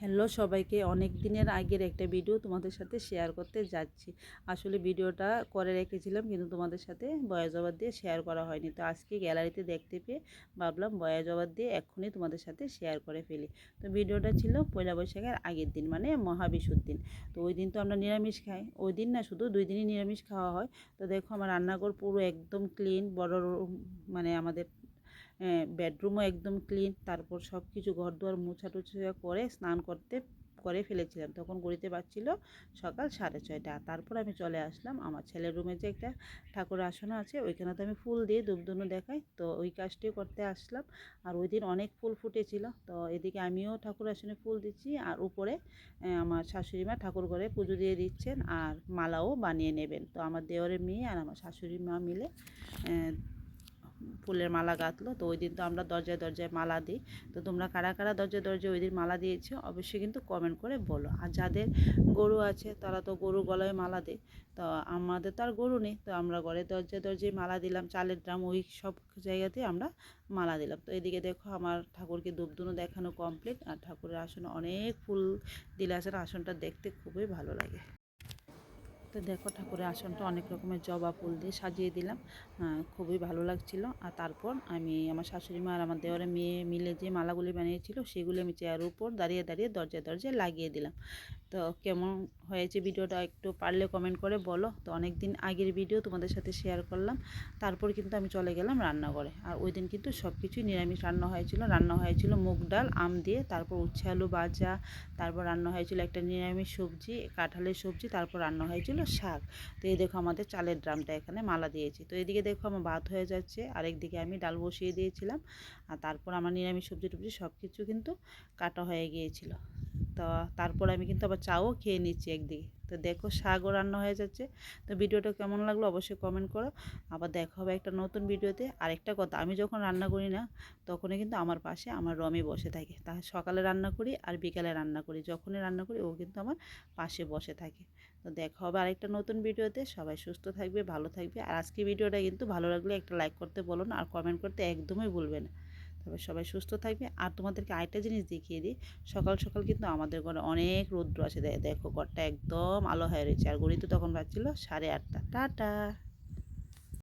Hello সবাইকে, অনেক দিনের আগের একটা ভিডিও তোমাদের সাথে শেয়ার করতে যাচ্ছি। আসলে ভিডিওটা করে রেখেছিলাম কিন্তু তোমাদের সাথে বয়া জবাব দিয়ে শেয়ার করা হয়নি। তো আজকে গ্যালারিতে দেখতে পেয়ে ভাবলাম বয়া জবাব দিয়ে এক্ষুনি তোমাদের সাথে শেয়ার করে ফেলি। তো ভিডিওটা ছিল পয়লা বৈশাখের আগের দিন মানে মহাবিশুর দিন। তো ওই দিন তো আমরা নিরামিষ খাই। ওই দিন না শুধু দুই দিনই নিরামিষ খাওয়া হয়। তো দেখো আমার রান্নাঘর পুরো একদম ক্লিন বড় মানে আমাদের বেডরুমও একদম ক্লিন তারপর সব কিছু ঘর দুয়ার মোছা টুছা করে স্নান করতে, করে ফেলেছিলাম। তখন গড়িতে পারছিল সকাল সাড়ে ছয়টা। তারপর আমি চলে আসলাম। আমার ছেলের রুমে যে একটা ঠাকুর আসন আছে, ওইখানে তো আমি ফুল দিয়ে ধূপধুনো দেখাই। তো ওই কাজটি করতে আসলাম। আর ওই দিন অনেক ফুল ফুটেছিল। তো এদিকে আমিও ঠাকুর আসনে ফুল দিচ্ছি। আর উপরে আমার শাশুড়ি মা ঠাকুর ঘরে পুজো দিয়ে দিচ্ছেন। আর মালাও বানিয়ে নেবেন। তো আমার দেওয়ারের মেয়ে আর আমার শাশুড়ি মা মিলে ফুলের মালা গাঁথলো। তো ওই দিন তো আমরা দরজায় দরজায় মালা দিই। তো তোমরা কারা কারা দরজায় দরজায় ওই দিন মালা দিয়েছ অবশ্যই কিন্তু কমেন্ট করে বলো। আর যাদের গরু আছে তারা তো গরু গলায় মালা দেয়। তো আমাদের তো আর গরু নেই। তো আমরা ঘরে দরজায় দরজায় মালা দিলাম। চালের ড্রাম ওই সব জায়গাতে আমরা মালা দিলাম। তো এদিকে দেখো আমার ঠাকুরকে দুবদুনো দেখানো কমপ্লিট আর ঠাকুরের আসনে অনেক ফুল দিলে আসেন আসনটা দেখতে খুবই ভালো লাগে। তো দেখো ঠাকুরের আসনটা অনেক রকমের জবা ফুল দিয়ে সাজিয়ে দিলাম। খুবই ভালো লাগছিল। আর তারপর আমি আমার শাশুড়ি মা আর আমার দেওয়ারের মেয়ে মিলে যে মালাগুলি বানিয়েছিল, সেগুলি আমি চেয়ার উপর দাঁড়িয়ে দাঁড়িয়ে দরজায় দরজায় লাগিয়ে দিলাম। তো কেমন হয়েছে ভিডিওটা একটু পারলে কমেন্ট করে বলো। তো অনেক দিন আগের ভিডিও তোমাদের সাথে শেয়ার করলাম। তারপর কিন্তু আমি চলে গেলাম রান্নাঘরে। আর ওই দিন কিন্তু সব কিছুই নিরামিষ রান্না হয়েছিল। রান্না হয়েছিল মুগ ডাল, আম দিয়ে, তারপর উচ্ছে আলু ভাজা, তারপর রান্না হয়েছিল একটা নিরামিষ সবজি, কাঁঠালের সবজি, তারপর রান্না হয়েছিল শাক। তো এই দেখো আমাদের চালের ড্রামটা এখানে মালা দিয়েছি। তো এদিকে দেখো আমার ভাত হয়ে যাচ্ছে, আরেকদিকে আমি ডাল বসিয়ে দিয়েছিলাম। আর তারপর আমার নিরামিষ সবজি টুবজি সব কিছু কিন্তু কাটা হয়ে গিয়েছিল। তো তারপর আমি কিন্তু আবার চাও খেয়ে নিচ্ছি একদিকে। তো দেখো শাকও রান্না হয়ে যাচ্ছে। তো ভিডিওটা কেমন লাগল অবশ্যই কমেন্ট করো। আবার দেখা হবে একটা নতুন ভিডিওতে আরেকটা কথা, আমি যখন রান্না করি না, তখনই কিন্তু আমার পাশে আমার রমি বসে থাকে। তা সকালে রান্না করি আর বিকালে রান্না করি, যখনই রান্না করি ও কিন্তু আমার পাশে বসে থাকে। তো দেখা হবে আরেকটা নতুন ভিডিওতে, সবাই সুস্থ থাকবে, ভালো থাকবে। আর আজকে ভিডিওটা কিন্তু ভালো লাগলে একটা লাইক করতে বলো না, আর কমেন্ট করতে একদমই ভুলবে না। তবে সবাই সুস্থ থাকবে। আর তোমাদেরকে আরেকটা জিনিস দেখিয়ে দিই, সকাল সকাল কিন্তু আমাদের ঘরে অনেক রৌদ্র আছে দেখো ঘরটা একদম আলো হয়ে রয়েছে। আর গড়িতে তখন বাজছিল সাড়ে আটটা। টাটা!